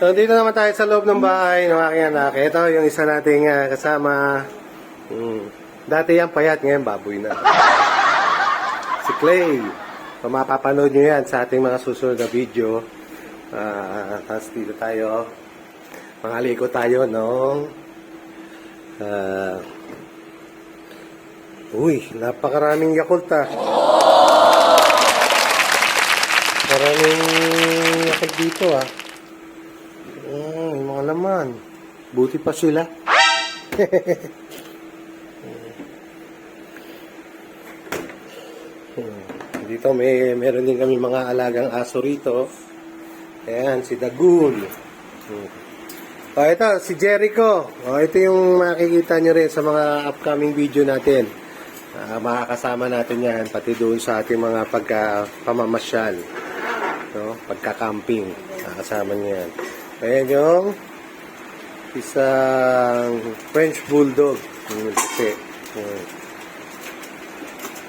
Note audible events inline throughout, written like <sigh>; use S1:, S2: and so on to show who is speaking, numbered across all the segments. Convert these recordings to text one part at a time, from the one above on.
S1: So, dito naman tayo sa loob ng bahay ng aking anak. Ito yung isa nating ah, kasama. Hmm. Dati yan payat, ngayon baboy na. <laughs> si Clay. So, mapapanood nyo yan sa ating mga susunod na video. Ah, tapos dito tayo. Mangaliko tayo nung ah, uy, napakaraming Yakult ah. Maraming Yakult dito ah. Mga laman. Buti pa sila. <laughs> Hmm. Dito may meron din kami mga alagang aso rito. Ayan, si Dagun. Hmm. Oh, ito, si Jericho. Oh, ito yung makikita nyo rin sa mga upcoming video natin. Ah, makakasama natin yan, pati doon sa ating mga pagka-pamamasyal. No? Pagka-camping. Makakasama nyo yan. Ayan yung isang French Bulldog. Hmm.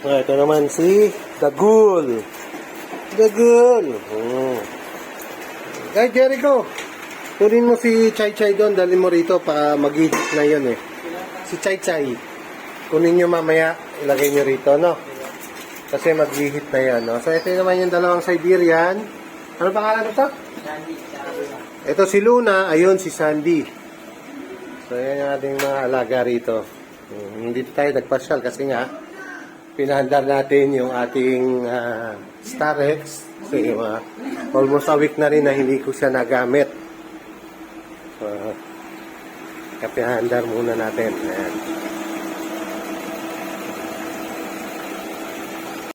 S1: Ah, ito naman si Dagul. Dagul. Hmm. Ay, Jericho. Kunin mo si Chai Chai doon. Dali mo rito para mag-hit na yun eh. Si Chai Chai. Kunin nyo mamaya. Ilagay nyo rito, no? Kasi mag-hit na yan, no? So, ito naman yung dalawang Siberian. Ano pangalan ito? Ito si Luna. Ayun, si Sandy. So, yan yung ating mga alaga rito. Hmm, Hindi tayo nagpasyal kasi nga, pinahandar natin yung ating ah, Starex. Kasi uh, almost a week na rin na hindi ko siya nagamit. So, kaya pinahandar muna natin. Ayan.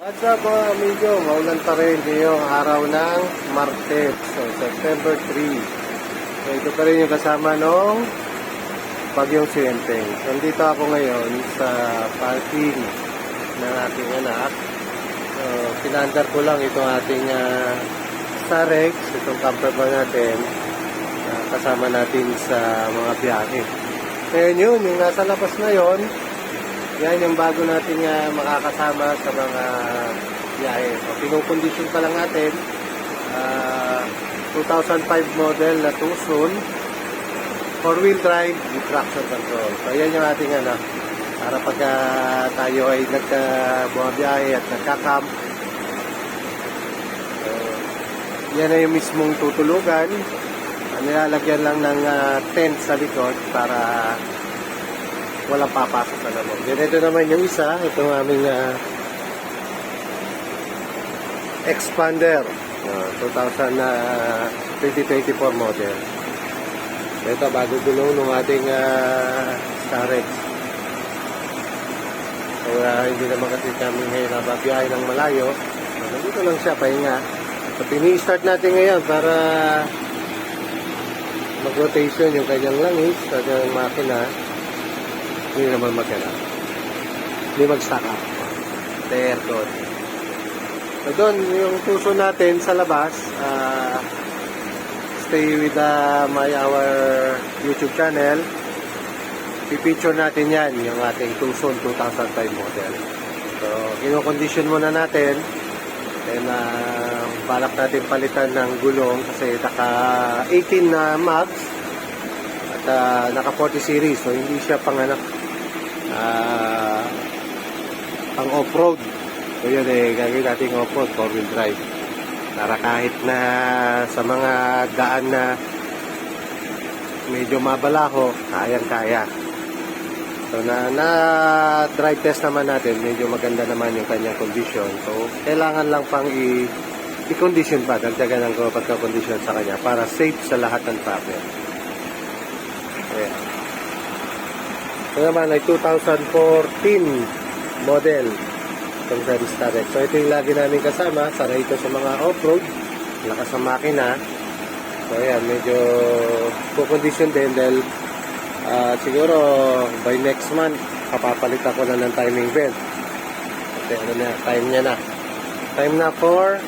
S1: What's up mga amigo? Maulan pa rin ngayong araw ng Martes. So, September 3. So, ito pa rin yung kasama nung Bagyong Sienteng. So, nandito ako ngayon sa parking ng ating anak. So, pinandar ko lang itong ating uh, Starex, itong camper van natin, na kasama natin sa mga biyahe. Ngayon yun, yung nasa labas na yon yan yung bago nating uh, makakasama sa mga biyahe. So, pinukondisyon pa lang natin, ah, 2005 model na Tucson, four-wheel drive with traction control. So, yan yung ating ano, para pagka tayo ay nagkabuhabiyahe at nagka-camp, so, yan na yung mismong tutulugan. Nilalagyan lang ng ah, tent sa likod para walang papasok sa loob. Ganito naman yung isa, itong aming ah, expander, ah, 2000 na 2024 model. Ito, bago gulong ng ating uh, Starex. So, ah, hindi naman kasi kami ngayon nababiyahe ng malayo. So, nandito lang siya, pahinga. So, pini-start natin ngayon para mag-rotation yung kanyang langis sa kanyang makina. Hindi naman magana. Hindi mag-stack up. Aircon. So, doon, yung puso natin sa labas, ah, stay with uh, my our YouTube channel. Pipicture natin yan, yung ating Tucson 2005 model. So, kinokondisyon muna natin. And uh, balak natin palitan ng gulong kasi naka 18 na mags at uh, naka 40 series. So, hindi siya pang ano, ah, pang off-road. So, yun eh, gagawin natin off-road, 4-wheel drive para kahit na sa mga daan na medyo mabalaho, kayang-kaya. So na, na drive test naman natin, medyo maganda naman yung kanyang condition. So kailangan lang pang i i-condition pa, dagdagan ng pagka-condition sa kanya para safe sa lahat ng travel. Ayan. Ito naman ay 2014 model itong Ferris Starret. So ito yung lagi namin kasama. Sana ito sa mga off-road. Lakas ng makina. So ayan, medyo kukondisyon din dahil ah, siguro by next month papapalit ako na ng timing belt. Kasi ano na, time niya na. Time na for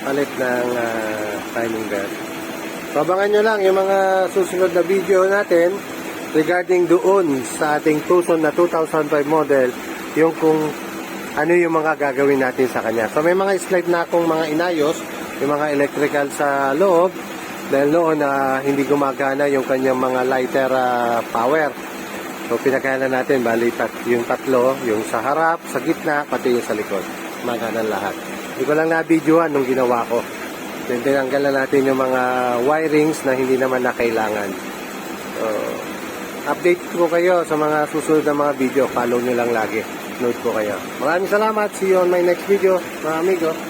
S1: palit ng ah, timing belt. So abangan nyo lang yung mga susunod na video natin regarding doon sa ating Tucson na 2005 model yung kung ano yung mga gagawin natin sa kanya. So may mga slide na akong mga inayos, yung mga electrical sa loob, Dahil noon na hindi gumagana yung kanyang mga lighter ah, power. So pinakailan natin, bali tat, yung tatlo, yung sa harap, sa gitna, pati yung sa likod. Gumagana lahat. Hindi ko lang na-videoan nung ginawa ko. Then tinanggal na natin yung mga wirings na hindi naman na kailangan. So, update ko kayo sa mga susunod na mga video. Follow nyo lang lagi. Note ko kayo. Maraming salamat. See you on my next video, mga amigo.